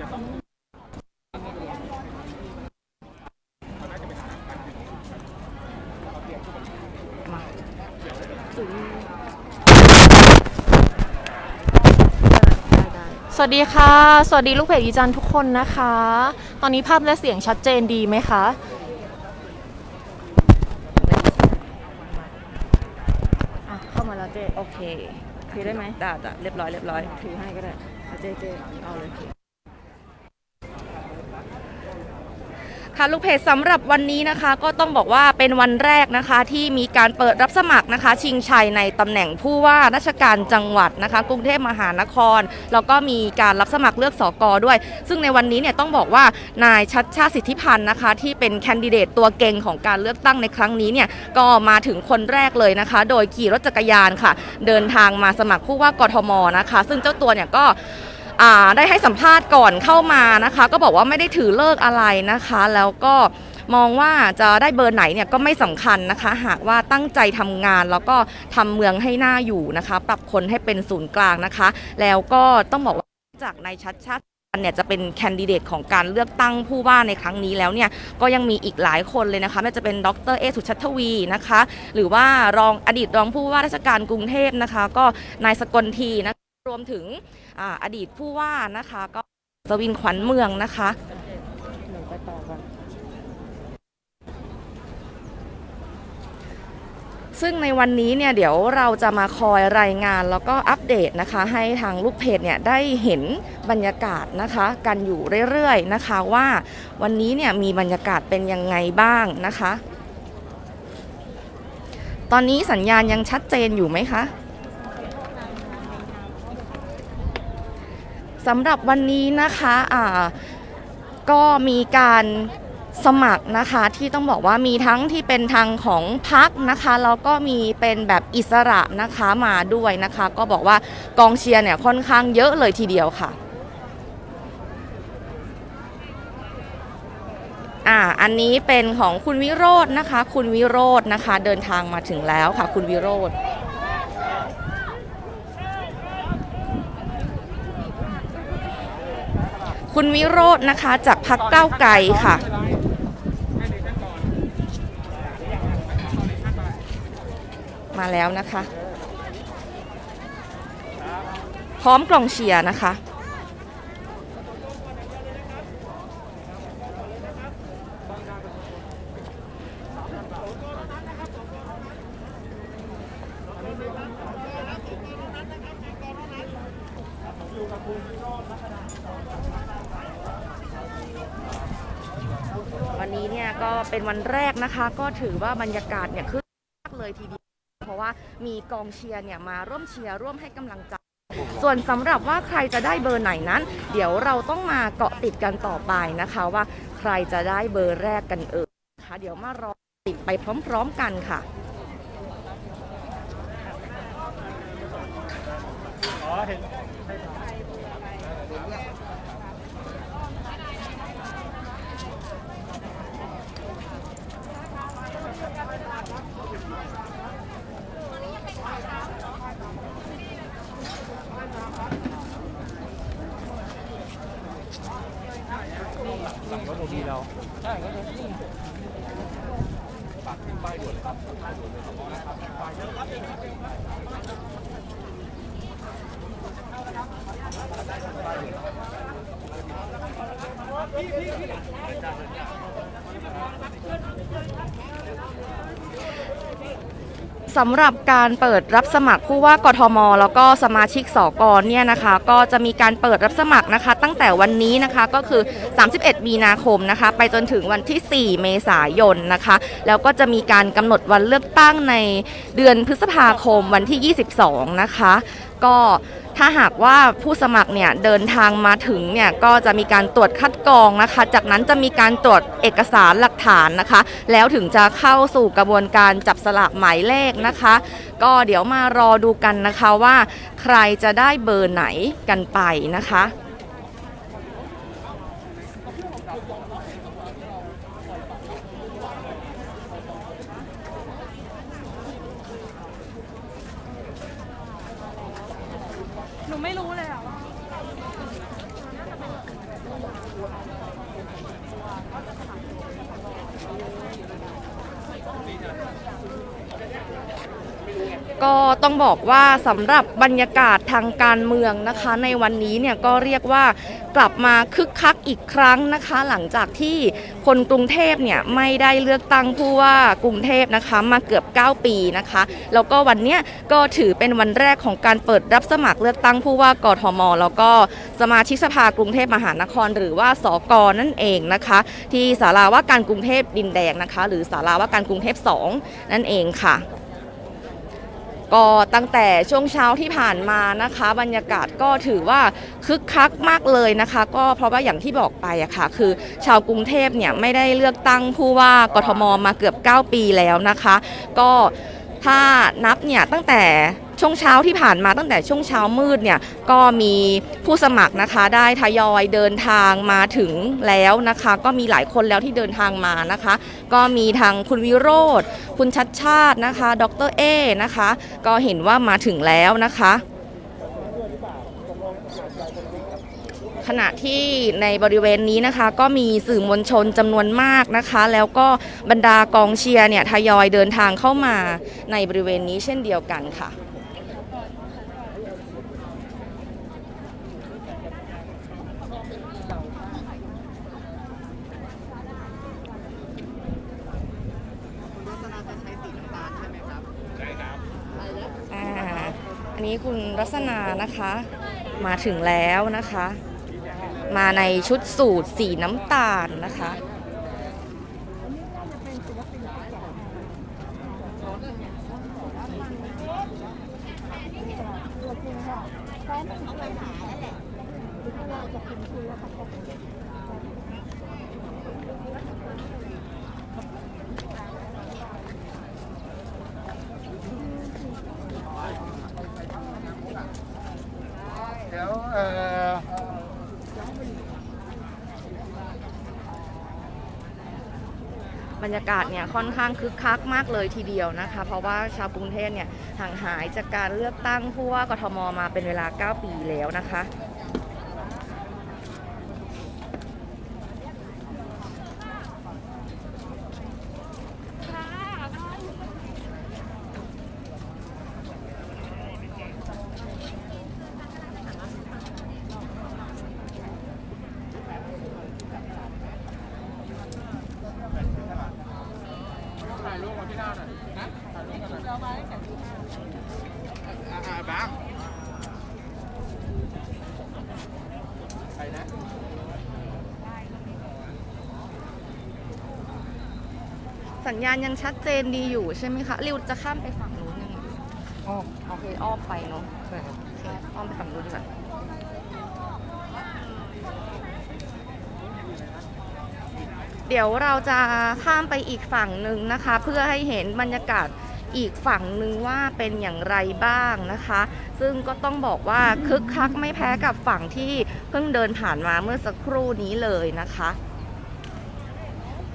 สวัสดีค่ะ สวัสดีลูกเพจอีจันทุกคนนะคะ ตอนนี้ภาพและเสียงชัดเจนดีไหมคะ อะ เข้ามาแล้วเจโอเค ถือได้ไหมได้จ้ะเรียบร้อย เรียบร้อย ถือให้ก็ได้เอาเจเจเอาเลย ค่ะลูกเพจสำหรับวันนี้นะคะก็ต้องบอกว่าเป็นวันแรกนะคะที่มีการเปิดรับสมัครนะคะ ชิงชัยในตำแหน่งผู้ว่าราชการจังหวัดนะคะ กรุงเทพมหานคร แล้วก็มีการรับสมัครเลือกสอกอด้วย ซึ่งในวันนี้เนี่ยต้องบอกว่านายชัดชาติสิทธิพันธ์นะคะ ที่เป็นแคนดิเดตตัวเก่งของการเลือกตั้งในครั้งนี้เนี่ยก็มาถึงคนแรกเลยนะคะ โดยขี่รถจักรยานค่ะ เดินทางมาสมัครผู้ว่ากทมนะคะ ซึ่งเจ้าตัวเนี่ยก็ ได้ให้สัมภาษณ์ก่อนเข้ามานะคะ ก็บอกว่าไม่ได้ถือเลิกอะไรนะคะ แล้วก็มองว่าจะได้เบอร์ไหนเนี่ยก็ไม่สำคัญนะคะ หากว่าตั้งใจทำงานแล้วก็ทำเมืองให้หน่าอยู่นะคะ ปรับคนให้เป็นศูนย์กลางนะคะ แล้วก็ต้องบอกว่าจากในายชัดชาติเนี่ยจะเป็นแคนดิเดตของการเลือกตั้งผู้ว่าในครั้งนี้แล้วเนี่ยก็ยังมีอีกหลายคนเลยนะคะไม่ว่าจะเป็นดรเอสุชัชวีนะคะ หรือว่ารองอดีตรองผู้ว่าราชการกรุงเทพนะคะ ก็นายสกลทีนะคะ รวมถึงออดีตผู้ว่านะคะก็สวินขวัญเมืองนะคะซึ่งในวันนี้เนี่ยเดี๋ยวเราจะมาคอยรายงานแล้วก็อัปเดตนะคะ ให้ทางลูกเพจเนี่ยได้เห็นบรรยากาศนะคะ กันอยู่เรื่อยๆนะคะว่าวันนี้เนี่ยมีบรรยากาศเป็นยังไงบ้างนะคะ ตอนนี้สัญญาณยังชัดเจนอยู่ไหมคะ สำหรับวันนี้นะคะอ่าก็มีการสมัครนะคะที่ต้องบอกว่ามีทั้งที่เป็นทางของพักนะคะแล้วก็มีเป็นแบบอิสระนะคะมาด้วยนะคะ ก็บอกว่ากองเชียร์เนี่ยค่อนข้างเยอะเลยทีเดียวค่ะอ่าอันนี้เป็นของคุณวิโรจน์นะคะ คุณวิโรจน์นะคะ เดินทางมาถึงแล้วค่ะ คุณวิโรจน์ คุณวิโรจน์นะคะจากพักเก้าวไกลค่ะ มาแล้วนะคะ พร้อมกล่องเชียร์นะคะ วันนี้เนี่ย ก็เป็นวันแรกนะคะ ก็ถือว่าบรรยากาศเนี่ยคึกคักเลยทีเดียวเพราะว่ามีกองเชียร์เนี่ยมาร่วมเชียร์ร่วมให้กำลังใจ ส่วนสำหรับว่าใครจะได้เบอร์ไหนนั้น เดี๋ยวเราต้องมาเกาะติดกันต่อไปนะคะว่าใครจะได้เบอร์แรกกันเอ่ยนะคะเดี๋ยวมารอติดไปพร้อมๆกันค่ะ สำหรับการเปิดรับสมัครผู้ว่ากทม แล้วก็สมาชิกสกเนี่ยนะคะ ก็จะมีการเปิดรับสมัครนะคะ ตั้งแต่วันนี้นะคะก็คือ 31 มีนาคมนะคะ ไปจนถึงวันที่ 4 เมษายนนะคะ แล้วก็จะมีการกำหนดวันเลือกตั้งในเดือนพฤษภาคมวันที่ 22 นะคะ ก็ ถ้าหากว่าผู้สมัครเนี่ยเดินทางมาถึงเนี่ยก็จะมีการตรวจคัดกรองนะคะ จากนั้นจะมีการตรวจเอกสารหลักฐานนะคะ แล้วถึงจะเข้าสู่กระบวนการจับสลากหมายเลขนะคะ ก็เดี๋ยวมารอดูกันนะคะว่า ใครจะได้เบอร์ไหนกันไปนะคะ หนูไม่รู้เลยอะ ก็ต้องบอกว่าสำหรับบรรยากาศทางการเมืองนะคะ ในวันนี้เนี่ยก็เรียกว่ากลับมาคึกคักอีกครั้งนะคะ หลังจากที่คนกรุงเทพเนี่ยไม่ได้เลือกตั้งผู้ว่ากรุงเทพนะคะมาเกือบ 9 ปีนะคะ แล้วก็วันเนี้ยก็ถือเป็นวันแรกของการเปิดรับสมัครเลือกตั้งผู้ว่ากทม แล้วก็สมาชิกสภากรุงเทพมหานคร หรือว่าสกนั่นเองนะคะ ที่ศาลาว่าการกรุงเทพดินแดงนะคะ หรือศาลาว่าการกรุงเทพ2นั่นเองค่ะก็ตั้งแต่ช่วงเช้าที่ผ่านมานะคะ บรรยากาศก็ถือว่าคึกคักมากเลยนะคะ ก็เพราะว่าอย่างที่บอกไปอะค่ะ คือชาวกรุงเทพเนี่ยไม่ได้เลือกตั้งผู้ว่ากทมมาเกือบ 9 ปีแล้วนะคะ ก็ถ้านับเนี่ยตั้งแต่ ช่วงเช้าที่ผ่านมาตั้งแต่ช่วงเช้ามืดเนี่ยก็มีผู้สมัครนะคะได้ทยอยเดินทางมาถึงแล้วนะคะ ก็มีหลายคนแล้วที่เดินทางมานะคะ ก็มีทางคุณวิโรธคุณชัดชาตินะคะ ดรเอนะคะ ก็เห็นว่ามาถึงแล้วนะคะขณะที่ในบริเวณนี้นะคะ ก็มีสื่อมวลชนจำนวนมากนะคะ แล้วก็บรรดากองเชียร์เนี่ยทยอยเดินทางเข้ามาในบริเวณนี้เช่นเดียวกันค่ะ อ่า อั นี้คุณรัศนานะคะ มาถึงแล้วนะคะ มาในชุดสูทสีน้ำตาลนะคะ เอ่อบรรยากาศเนี่ยค่อนข้างคึกคักมากเลยทีเดียวนะคะ เพราะว่าชาวกรุงเทพเนี่ยห่างหายจากการเลือกตั้งผู้ว่ากทมมาเป็นเวลา 9 ปีแล้วนะคะ รูปกับพี่ดาหน่อยนะถ่ายรูปกันหน่อยเอ่าอ่าบังใครนะสัญญาณยังชัดเจนดีอยู่ใช่ไหมคะ ริวจะข้ามไปฝั่งนู้นยังไงอ๋อโอเคอ้อมไปเนาะใช่ครับโอเคอ้อมไปฝั่งนู้นดีกว่า เดี๋ยวเราจะข้ามไปอีกฝั่งหนึ่งนะคะ เพื่อให้เห็นบรรยากาศอีกฝั่งหนึ่งว่าเป็นอย่างไรบ้างนะคะ ซึ่งก็ต้องบอกว่าคึกคักไม่แพ้กับฝั่งที่เพิ่งเดินผ่านมาเมื่อสักครู่นี้เลยนะคะ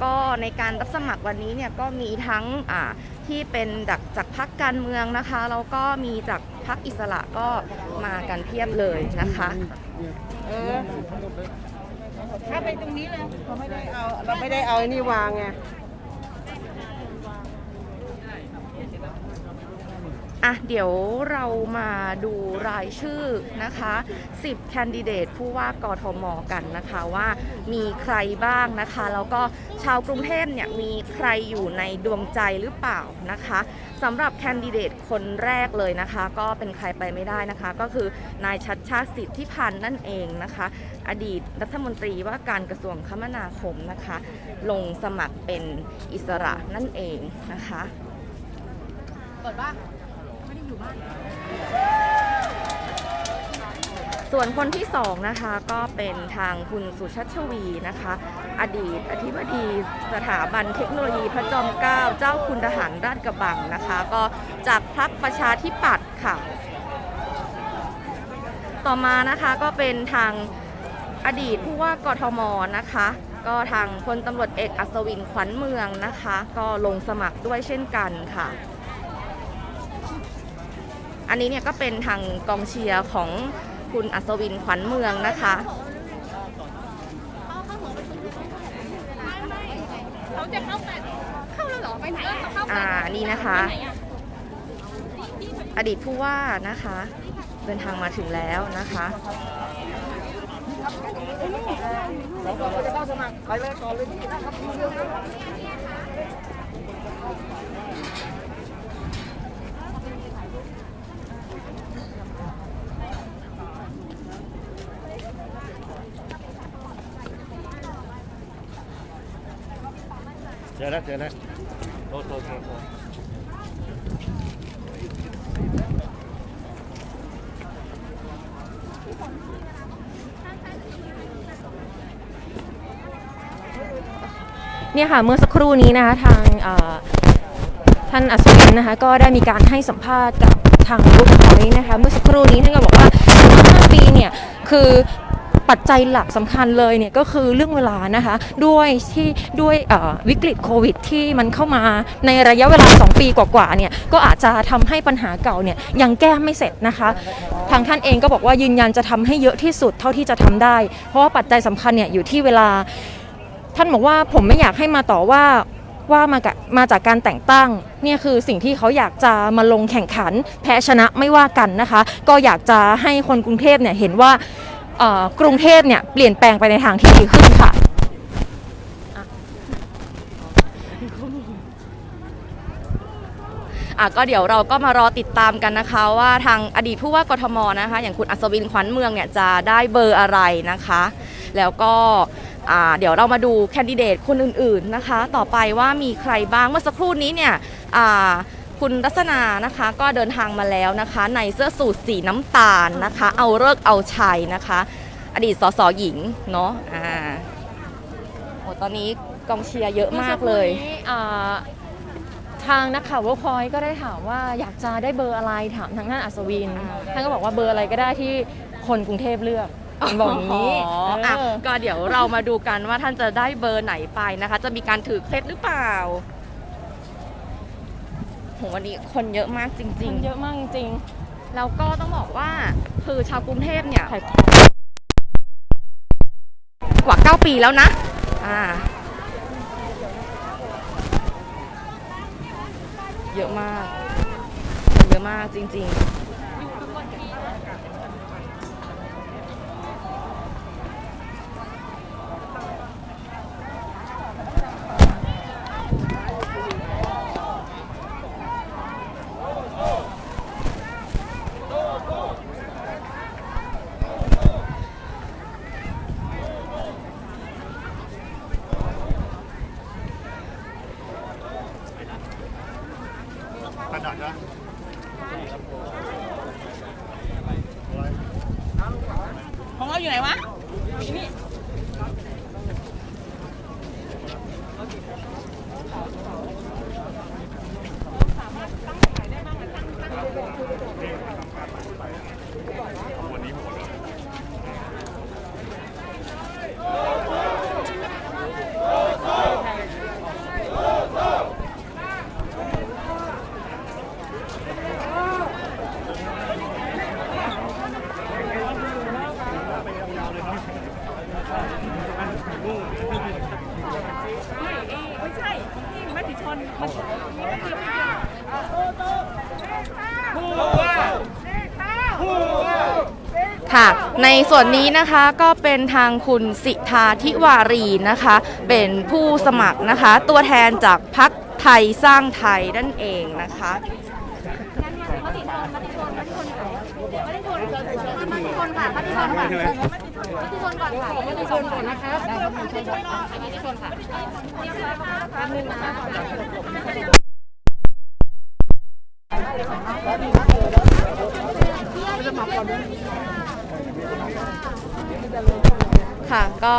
ก็ในการรับสมัครวันนี้เนี่ยก็มีทั้งอ่าที่เป็นจากจากพักการเมืองนะคะแล้วก็มีจากพักอิสระก็มากันเพียบเลยนะคะ ถ้าไปตรงนี้เลยเราไม่ได้เอาเราไม่ได้เอาไอ้นี่วางไง อะเดี๋ยวเรามาดูรายชื่อนะคะ 10 แคนดิเดตผู้ว่ากทมกันนะคะว่ามีใครบ้างนะคะ แล้วก็ชาวกรุงเทพเนี่ยมีใครอยู่ในดวงใจหรือเปล่านะคะสำหรับแคนดิเดตคนแรกเลยนะคะ ก็เป็นใครไปไม่ได้นะคะ ก็คือนายชัดชาติสิทธิพันธ์นั่นเองนะคะ อดีตรัฐมนตรีว่าการกระทรวงคมนาคมนะคะ ลงสมัครเป็นอิสระนั่นเองนะคะ ส่วนคนที่สองนะคะก็เป็นทางคุณสุชัชวีนะคะ อดีตอธิบดีสถาบันเทคโนโลยีพระจอมเกล้าเจ้าคุณทหารราชกระบังนะคะ ก็จากพรรคประชาธิปัตย์ค่ะ ต่อมานะคะก็เป็นทางอดีตผู้ว่ากทมนะคะ ก็ทางพลตำรวจเอกอัศวินขวัญเมืองนะคะ ก็ลงสมัครด้วยเช่นกันค่ะ อันนี้เนี่ยก็เป็นทางกองเชียร์ของคุณอัศวินขวัญเมืองนะคะอ่านี่นะคะ อดีตผู้ว่านะคะ เดินทางมาถึงแล้วนะคะไปเลยก่อนเลยนะครับ แล้วเจอแล้วโทษโทษโทษเนี่ยค่ะเมื่อสักครู่นี้นะคะทางท่านอัศวินนะคะก็ได้มีการให้สัมภาษณ์กับทางลูกพอยนะคะเมื่อสักครู่นี้ท่านก็บอกว่า5ปีเนี่ยคือ ปัจจัยหลักสำคัญเลยเนี่ยก็คือเรื่องเวลานะคะด้วยที่ด้วยวิกฤตโควิด ที่มันเข้ามาในระยะเวลา 2 ปีกว่าๆเนี่ยก็อาจจะทำให้ปัญหาเก่าเนี่ยยังแก้ไม่เสร็จนะคะ ทางท่านเองก็บอกว่ายืนยันจะทำให้เยอะที่สุดเท่าที่จะทำได้ เพราะว่าปัจจัยสำคัญเนี่ยอยู่ที่เวลา ท่านบอกว่าผมไม่อยากให้มาต่อว่าว่ามามาจากการแต่งตั้งเนี่ยคือสิ่งที่เขาอยากจะมาลงแข่งขัน แพ้ชนะไม่ว่ากันนะคะ ก็อยากจะให้คนกรุงเทพเนี่ยเห็นว่า กรุงเทพเนี่ยเปลี่ยนแปลงไปในทางที่ดีขึ้นค่ะอะก็เดี๋ยวเราก็มารอติดตามกันนะคะ ว่าทางอดีตผู้ว่ากทมนะคะ อย่างคุณอัศวินขวัญเมืองเนี่ยจะได้เบอร์อะไรนะคะ แล้วก็อ่าเดี๋ยวเรามาดูแคนดิเดตคนอื่นๆนะคะ ต่อไปว่ามีใครบ้างเมื่อสักครู่นี้เนี่ยอ่า คุณรัศนานะคะก็เดินทางมาแล้วนะคะ ในเสื้อสูทสีน้ำตาลนะคะ เอาเลิกษ์เอาชัยนะคะ อดีตสสหญิงเนาะอ่าโอ้ตอนนี้กองเชียร์เยอะมากเลยมื่อสัครู่นี้อ่าทางนักข่าวเวิร์คพอยก็ได้ถามว่าอยากจะได้เบอร์อะไรถามทางท่านอัศวินอ่าท่านก็บอกว่าเบอร์อะไรก็ได้ที่คนกรุงเทพเลือกบอกอย่างนี้อ๋ออะเออ ก็เดี๋ยวเรามาดูกันว่าท่านจะได้เบอร์ไหนไปนะคะ จะมีการถือเคล็ดหรือเปล่า โหวันนี้คนเยอะมากจริง มันเยอะมากจริงๆ แล้วก็ต้องบอกว่าคือชาวกรุงเทพเนี่ยๆกว่า 9 ปีแล้วนะ อ่า เยอะมากเยอะมากจริง ๆ กระดาษนะ ของเราอยู่ไหนวะ ค่ะ ใน ส่วนนี้นะคะก็เป็นทางคุณสิทาธิวารีนะคะ เป็นผู้สมัครนะคะ ตัวแทนจากพักไทยสร้างไทยนั่นเองนะคะ ค่ะก็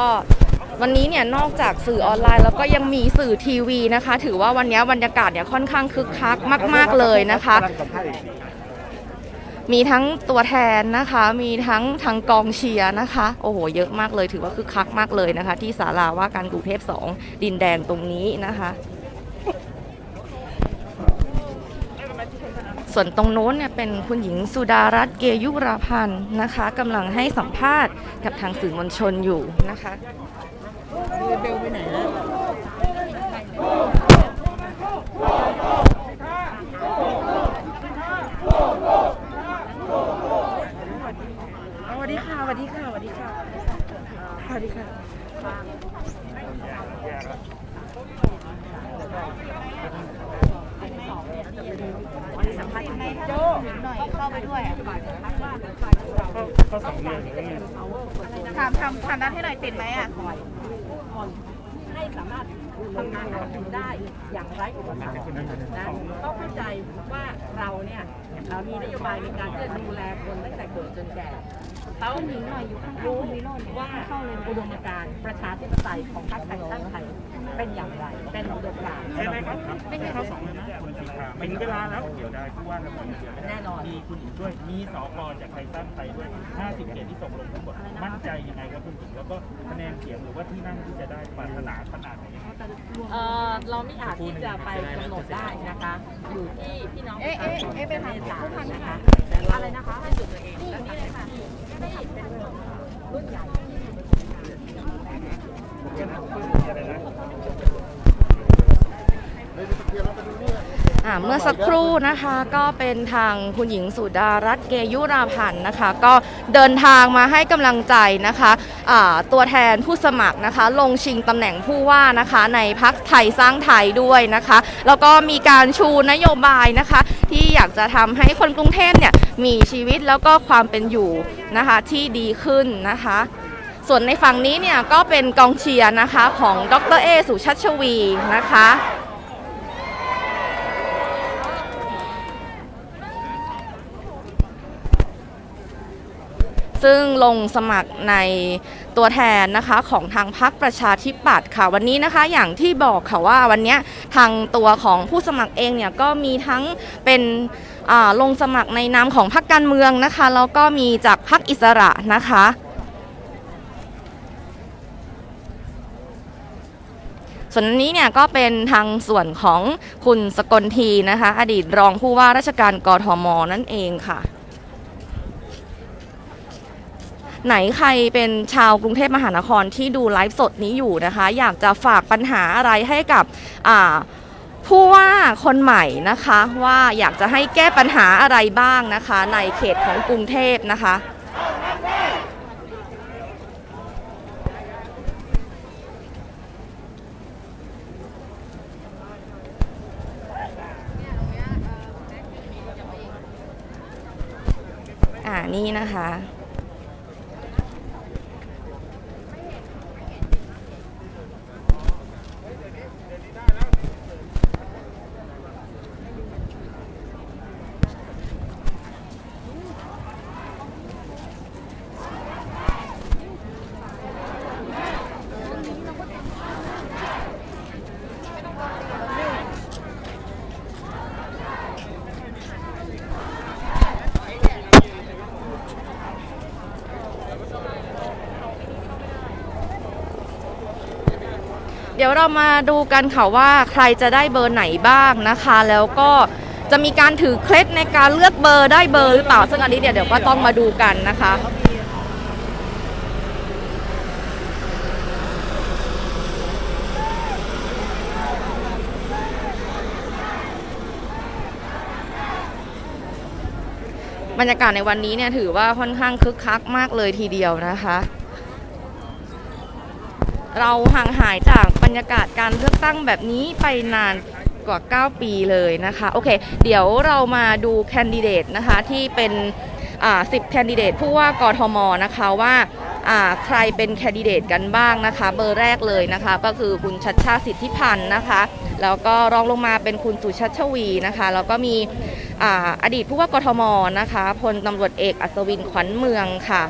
วันนี้เนี่ยนอกจากสื่อออนไลน์แล้วก็ยังมีสื่อทีวีนะคะ ถือว่าวันนี้บรรยากาศเนี่ยค่อนข้างคึกคักมาก ๆเลยนะคะ มีทั้งตัวแทนนะคะ มีทั้งทางกองเชียร์นะคะ โอ้โห เยอะมากเลย ถือว่าคึกคักมากเลยนะคะ ที่ศาลาว่าการกรุงเทพ2ดินแดงตรงนี้นะคะ ส่วนตรงโน้นเนี่ยเป็นคุณหญิงสุดารัตน์เกยุราพันธ์นะคะกำลังให้สัมภาษณ์กับทางสื่อมวลชนอยู่นะคะเบลไปไหนแล้วสวัสดีค่ะสวัสดีค่ะสวัสดีค่ะสวัสดีค่ะ หน่อยเข้าไปด้วยถามทำทำนั้นให้หน่อยติดไหมอะให้สามารถทำงานหากินได้อย่างไร้อุปสรรคนะต้องเข้าใจว่าเราเนี่ยเอ่อมีนโยบายในการที่จะดูแลคนตั้งแต่เกิดจนแก่ เขางรู้ว่าอุดมการณ์ประชาธิปไตยของพรรคไทยสร้างไทยเป็นอย่างไร เป็นอุดมการณ์ใช่ไหมครับไม่ใช่ข้อสองเลยนะคุณสีขาเป็นเวลาแล้วเดี๋ยวได้ผู้ว่าจะเดี๋ยวแน่นอนมีคุณหญิงด้วยมีสกจากไทยสร้างไทยด้วย 50เขตที่ตกลงทั้งหมดมั่นใจยังไงครับคุณหญิงแล้วก็คะแนนเสียงหรือว่าที่นั่งที่จะได้ปรารถนาขนาดไหนเออเราไม่อาจที่จะไปกำหนดได้นะคะ อยู่ที่พี่น้องประชาชนเป็นเมตตานะคะอะไรนะคะให้จุดตัวเองแล้วนี่เลยค่ะ รุ่นใหญ่ อ่าเมื่อสักครู่นะคะก็เป็นทางคุณหญิงสุดารัตน์เกยุราพันธ์นะคะ ก็เดินทางมาให้กำลังใจนะคะอ่าตัวแทนผู้สมัครนะคะ ลงชิงตำแหน่งผู้ว่านะคะในพักไทยสร้างไทยด้วยนะคะ แล้วก็มีการชูนโยบายนะคะ ที่อยากจะทำให้คนกรุงเทพเนี่ยมีชีวิตแล้วก็ความเป็นอยู่นะคะที่ดีขึ้นนะคะส่วนในฝั่งนี้เนี่ยก็เป็นกองเชียร์นะคะของดรเอสุชัชวีนะคะ ซึ่งลงสมัครในตัวแทนนะคะของทางพรรคประชาธิปัตย์ค่ะ วันนี้นะคะอย่างที่บอกค่ะว่าวันนี้ทางตัวของผู้สมัครเองเนี่ยก็มีทั้งเป็นลงสมัครในนามของพรรคการเมืองนะคะแล้วก็มีจากพรรคอิสระนะคะส่วนนี้เนี่ยก็เป็นทางส่วนของคุณสกลทีนะคะ อดีตรองผู้ว่าราชการกรทมนั่นเองค่ะ ไหนใครเป็นชาวกรุงเทพมหานครที่ดูไลฟ์สดนี้อยู่นะคะ อยากจะฝากปัญหาอะไรให้กับผู้ว่าคนใหม่นะคะว่าอยากจะให้แก้ปัญหาอะไรบ้างนะคะ ในเขตของกรุงเทพนะคะอ่านี่นะคะ ยวเรามาดูกันค่ะว่าใครจะได้เบอร์ไหนบ้างนะคะ แล้วก็จะมีการถือเคล็ดในการเลือกเบอร์ได้เบอร์หรือเปล่าซึ่งอันนี้เดี๋ยเดี๋ยวก็ต้องมาดูกันนะคะบรรยากาศในวันนี้เนี่ยถือว่าค่อนข้างคึกคักมากเลยทีเดียวนะคะ เราห่างหายจากบรรยากาศการเลือกตั้งแบบนี้ไปนานกว่า 9 ปีเลยนะคะ โอเค เดี๋ยวเรามาดูแคนดิเดตนะคะที่เป็นอ่า10แคนดิเดตผู้ว่ากทมนะคะว่าอ่าใครเป็นแคนดิเดตกันบ้างนะคะ เบอร์แรกเลยนะคะ ก็คือคุณชัดชาติสิทธิพันธ์นะคะ แล้วก็รองลงมาเป็นคุณสุชัชวีนะคะ แล้วก็มีอ่าอดีตผู้ว่ากทมนะคะพลตำรวจเอกอัศวินขวัญเมืองค่ะ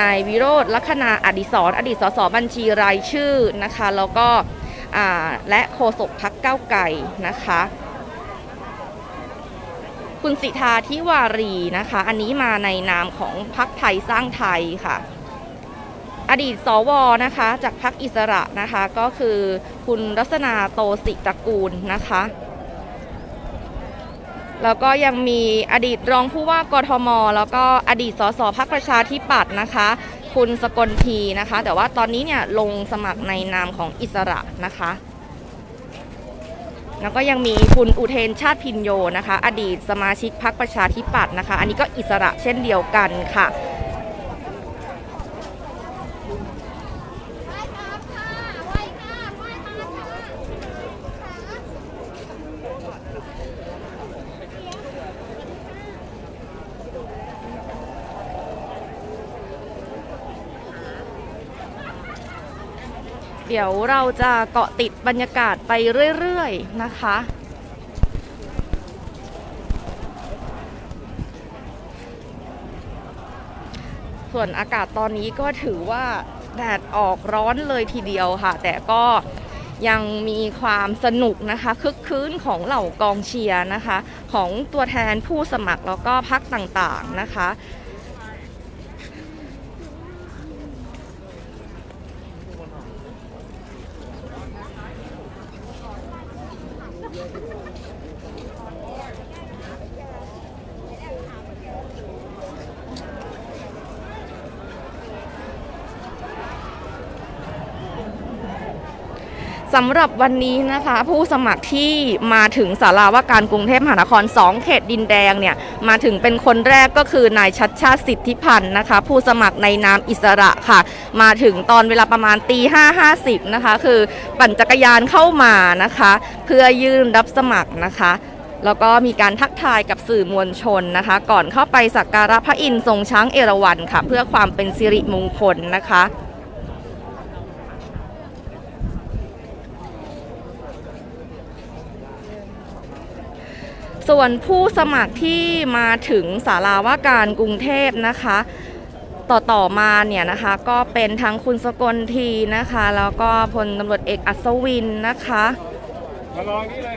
นายวิโรธลัคนาอดิศรอดีตสสบัญชีรายชื่อนะคะแล้วก็และโฆษกพักเก้าไก่นะคะคุณสิทธาทิวารีนะคะ อันนี้มาในนามของพักไทยสร้างไทยค่ะ อดีตสวนะคะ จากพักอิสระนะคะ ก็คือคุณรัศนาโตสิตระกูลนะคะ แล้วก็ยังมีอดีตรองผู้ว่ากทม แล้วก็อดีตสสพักประชาธิปัตย์นะคะ คุณสกลทีนะคะ แต่ว่าตอนนี้เนี่ยลงสมัครในนามของอิสระนะคะ แล้วก็ยังมีคุณอุเทนชาติพินโยนะคะ อดีตสมาชิกพรรคประชาธิปัตย์นะคะ อันนี้ก็อิสระเช่นเดียวกันค่ะ เดี๋ยวเราจะเกาะติดบรรยากาศไปเรื่อย ๆ นะคะ ส่วนอากาศตอนนี้ก็ถือว่าแดดออกร้อนเลยทีเดียวค่ะ แต่ก็ยังมีความสนุกนะคะคึกคืนของเหล่ากองเชียร์นะคะ ของตัวแทนผู้สมัครแล้วก็พักต่างๆนะคะ สำหรับวันนี้นะคะ ผู้สมัครที่มาถึงสาราว่าการกรุงเทพมหานคร 2 เขตดินแดงเนี่ยมาถึงเป็นคนแรกก็คือนายชัดชาติสิทธิพันธ์นะคะ ผู้สมัครในนามอิสระค่ะ มาถึงตอนเวลาประมาณตีห้าห้าสิบนะคะ คือปั่นจักรยานเข้ามานะคะ เพื่อยื่นรับสมัครนะคะแล้วก็มีการทักทายกับสื่อมวลชนนะคะ ก่อนเข้าไปสักการะพระอินทร์ทรงช้างเอราวัณค่ะ เพื่อความเป็นสิริมงคลนะคะ ส่วนผู้สมัครที่มาถึงสาราว่าการกรุงเทพนะคะ ต่อต่อมาเนี่ยนะคะก็เป็นทั้งคุณสกลทีนะคะ แล้วก็พลตำรวจเอกอัศวินนะคะมารอนี่เลย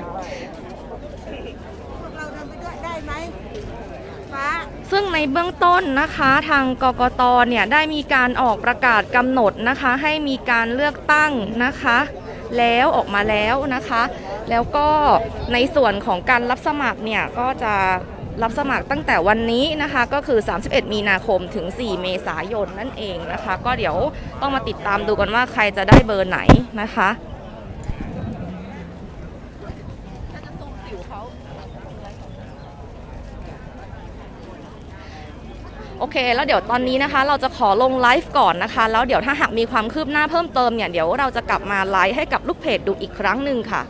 พวกเราทำไปด้วยได้ไหมฟ้าซึ่งในเบื้องต้นนะคะทางกกตเนี่ยได้มีการออกประกาศกำหนดนะคะ ให้มีการเลือกตั้งนะคะ แล้วออกมาแล้วนะคะ แล้วก็ในส่วนของการรับสมัครเนี่ยก็จะรับสมัครตั้งแต่วันนี้นะคะก็คือ 31 มีนาคมถึง 4 เมษายนนั่นเองนะคะ ก็เดี๋ยวต้องมาติดตามดูกันว่าใครจะได้เบอร์ไหนนะคะโอเค แล้วเดี๋ยวตอนนี้นะคะ เราจะขอลงไลฟ์ก่อนนะคะ แล้วเดี๋ยวถ้าหากมีความคืบหน้าเพิ่มเติมเนี่ย เดี๋ยวเราจะกลับมาไลฟ์ให้กับลูกเพจดูอีกครั้งหนึ่งค่ะ